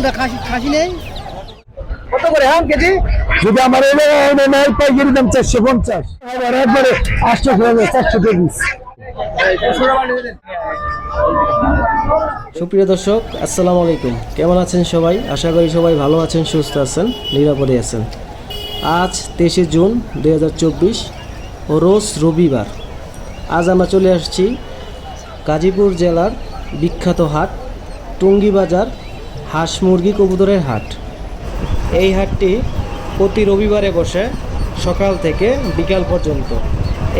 কোনটা খাসি খাসি নেই। কত করে হ্যাঁ কেজি? যদি আমার এলে পাইকারি দাম চারশো পঞ্চাশ। আবার একবারে আটশো করে চারশো কেজি সুপ্রিয় দর্শক আসসালামু আলাইকুম। কেমন আছেন সবাই? আশা করি সবাই ভালো আছেন সুস্থ আছেন নিরাপদে আছেন। আজ তেইশে জুন দুই ও রোজ রবিবার। আজ আমরা চলে আসছি গাজীপুর জেলার বিখ্যাত হাট টুঙ্গি বাজার হাঁস মুরগি কবুতরের হাট। এই হাটটি প্রতি রবিবারে বসে সকাল থেকে বিকাল পর্যন্ত।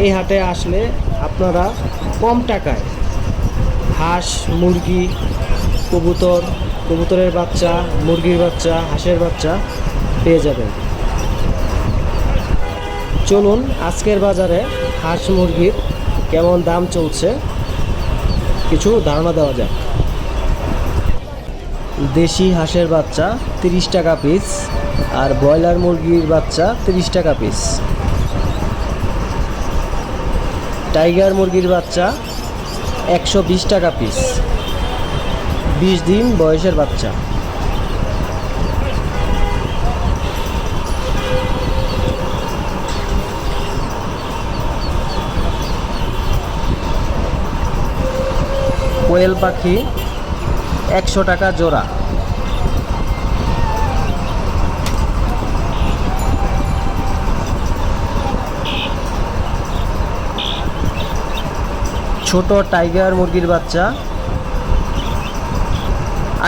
এই হাটে আসলে আপনারা কম টাকায় হাঁস, মুরগি, কবুতর, কবুতরের বাচ্চা, মুরগির বাচ্চা, হাঁসের বাচ্চা পেয়ে যাবেন। চলুন আজকের বাজারে হাঁস মুরগির কেমন দাম চলছে, কিছু ধারণা দেওয়া যাক। দেশি হাঁসের বাচ্চা তিরিশ টাকা পিস আর ব্রয়লার মুরগির বাচ্চা তিরিশ টাকা পিস টাইগার মুরগির বাচ্চা একশো বিশ টাকা পিস বিশ দিন বয়সের বাচ্চা। কোয়েল পাখি একশো টাকা জোড়া। ছোট টাইগার মুরগির বাচ্চা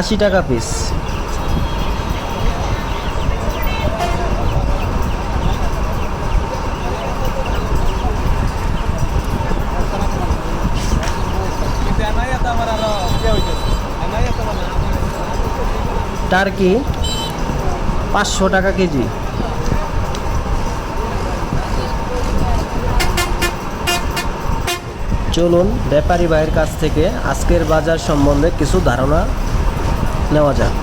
আশি টাকা পিস টার্কি পাঁচশো টাকা কেজি। চলুন ব্যাপারী ভাইয়ের কাছ থেকে আজকের বাজার সম্বন্ধে কিছু ধারণা নেওয়া যাক।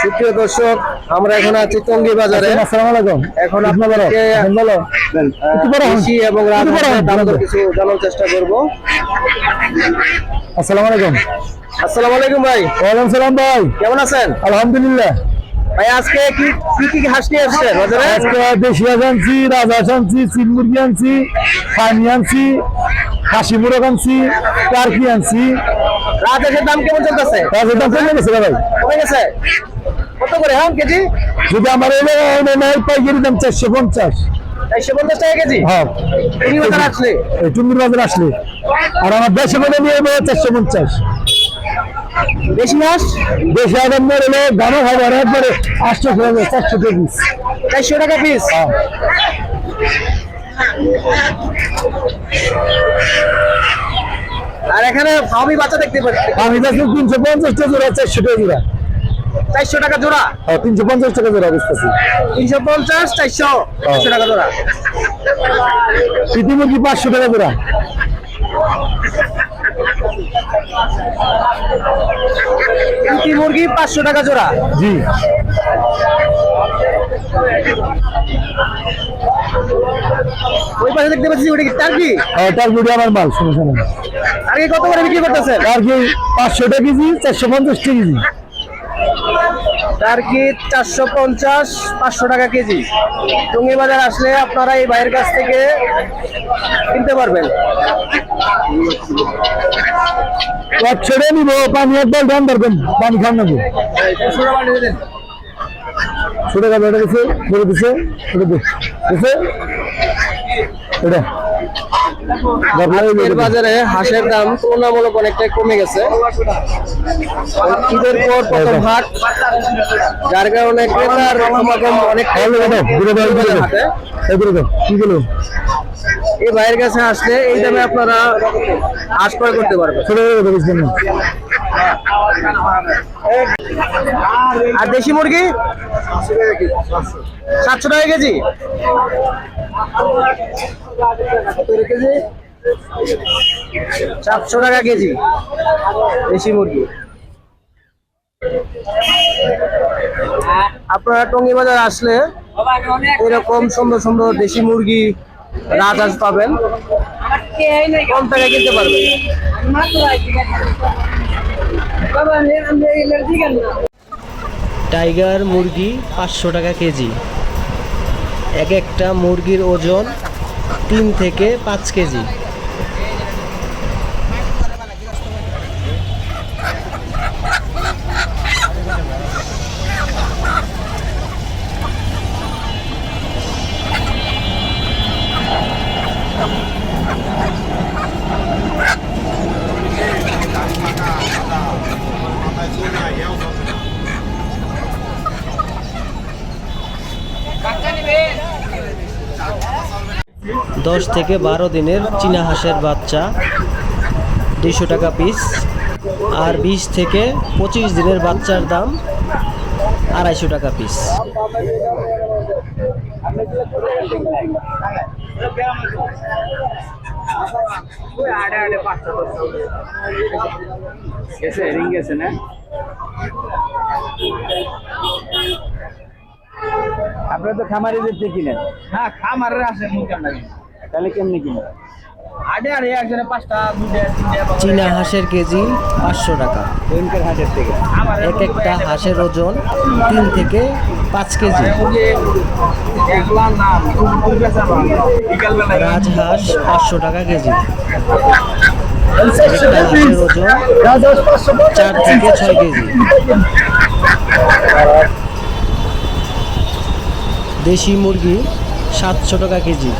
সুপ্রিয় দর্শক আমরা এখন আছি টঙ্গী বাজারে। আসসালামু আলাইকুম। এখন আপনাদেরকে বলো এবং দাম। কিছু জানার চেষ্টা করব। আসসালামু আলাইকুম। আসসালামু আলাইকুম ভাই। ওয়ালাইকুম সালাম ভাই। কেমন আছেন? আলহামদুলিল্লাহ। ভাই আজকে কি কি কি হাঁস নিয়ে আসছেন আজকে দেশি হাঁস আনছি রাজহাঁস আনছি মুরগি আনছি পানি আনছি খাসি মুরগ আনছি টার্কি আনছি। রাজহাঁসের দাম কেমন চলতেছে? দাম কমে গেছে ভাই। কমে গেছে? কত করে হ্যাঁ কেজি? যদি আমার এলে পাইকারি দাম চারশো পঞ্চাশ। পঞ্চাশ টাকা কেজি? হ্যাঁ। কুড়ি বাজার আসলে? এই টুঙ্গির বাজার আসলে। আর আমার দেশে মনে নিয়ে চারশো পঞ্চাশ। বেশি হাঁস দেশে আদাম মেরে এলে দামও হবে একবারে আটশো করে চারশো কেজিস চারশো টাকা পিস? হ্যাঁ। আর এখানে ফার্মি বাচ্চা দেখতে পাচ্ছি। আমি দেখছি তিনশো পঞ্চাশ টাকা জোড়া চারশো টাকা জোড়া। চারশো টাকা জোড়া? হ্যাঁ তিনশো পঞ্চাশ টাকা জোড়া বুঝতেছি তিনশো পঞ্চাশ চারশো চারশো টাকা জোড়া। প্রীতি মুরগি পাঁচশো টাকা জোড়া। প্রতি মুরগি? পাঁচশো টাকা জোড়া? জি। ওই পাশে দেখতে পাচ্ছি ওটা কি টার্কি হ্যাঁ মুড়ি আমার মাল শুনে নেই টার্কি কত করে বিক্রি করতেছে টার্কি পাঁচশো টাকা কেজি চারশো পঞ্চাশ কেজি। টার্কি চারশো পঞ্চাশ, পাঁচশো টাকা কেজি। টঙ্গি বাজার আসলে আপনারা এই ভাইয়ের কাছ থেকে কিনতে পারবেন। ছেড়ে নিবো, পানি একবার ধান ধরবেন, পানি খান নেব ছোট গাছ এটা গেছে এটা এটা। আজকের বাজারে হাঁসের দাম তুলনামূলক অনেকটাই কমে গেছে। ঈদের পর প্রথম হাট যার কারণে ক্রেতার সমাগম অনেক হাটে। কি গেল এই ভাইয়ের কাছে আসলে এই দামে আপনারা ক্রয় করতে পারবেন। আর দেশি মুরগি? সাতশো টাকা কেজি। সাতশো টাকা কেজি দেশি মুরগি। আপনারা টঙ্গি বাজার আসলে এরকম সুন্দর সুন্দর দেশি মুরগি রাজহাঁস পাবেন। কম টাকা কিনতে পারবেন। টাইগার মুরগি পাঁচশো টাকা কেজি। এক একটা মুরগির ওজন তিন থেকে পাঁচ কেজি। দশ থেকে বারো দিনের চীনা হাঁসের বাচ্চা দুইশো টাকা পিস আর বিশ থেকে পঁচিশ দিনের বাচ্চার দাম আড়াইশো টাকা পিস আপনারা তো খামারিদের থেকে কিনেন হ্যাঁ খামারের মুখে লাগে তাহলে কেমনি চীনা হাঁসের কেজি পাঁচশো টাকা। এক একটা হাঁসের ওজন তিন থেকে পাঁচ কেজি। রাজহাঁস পাঁচশো টাকা কেজি। একটা হাঁসের ওজন চার থেকে ছয় কেজি। দেশি মুরগি সাতশো টাকা কেজি।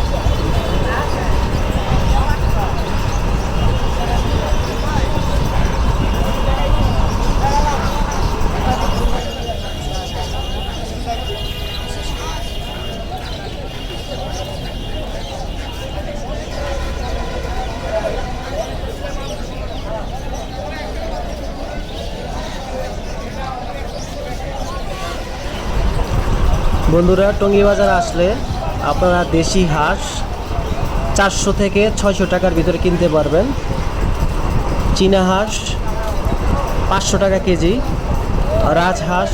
বন্ধুরা টঙ্গী বাজার আসলে আপনারা দেশি হাঁস চারশো থেকে ছয়শো টাকার ভিতরে কিনতে পারবেন। চীনা হাঁস পাঁচশো টাকা কেজি রাজহাঁস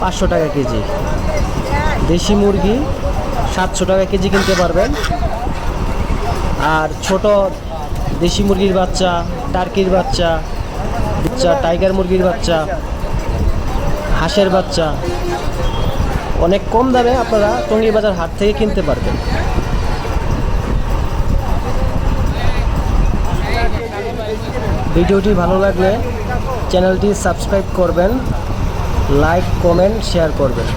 পাঁচশো টাকা কেজি। দেশি মুরগি সাতশো টাকা কেজি কিনতে পারবেন। আর ছোট দেশি মুরগির বাচ্চা, টার্কির বাচ্চা বাচ্চা, টাইগার মুরগির বাচ্চা, হাঁসের বাচ্চা অনেক কম দামে আপনারা টঙ্গী বাজার হাট থেকে কিনতে পারবেন। ভিডিওটি ভালো লাগলে চ্যানেলটি সাবস্ক্রাইব করবেন, লাইক, কমেন্ট, শেয়ার করবেন।